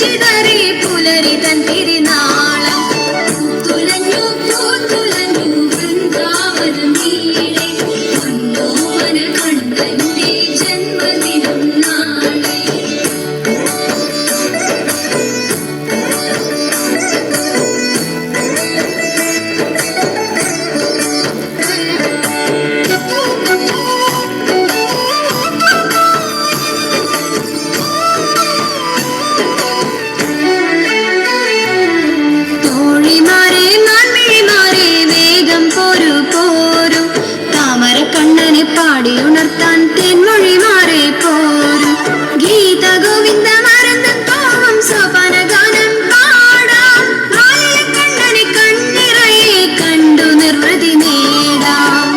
ഒളിച്ചിതറി പുലരി തൻ തിരുനാളം. തുലഞ്ഞു തുലഞ്ഞു വൃന്ദാവനം നീളെ പൊന്നോമന കണ്ണന്റെ ജന്മദിനം. കണ്ണനെ പാടി ഉണർത്താൻ തെന്മൊഴിമാരെ പോരു. ഗീത ഗോവിന്ദ മരന്തൻ പോവും സോപാന ഗാനം പാടാം കണ്ണനെ കണ്ണിറയെ കണ്ടു നിർവൃതി നേടാം.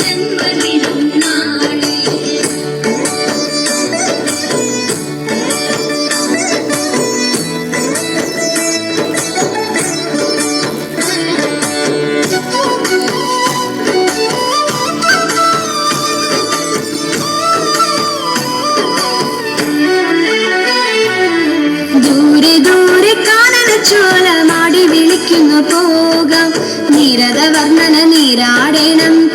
ജന്മദിനം ചോലമാടി വിളിക്കുന്നു പോകാം. നിരത വർണന നീരാടേണം.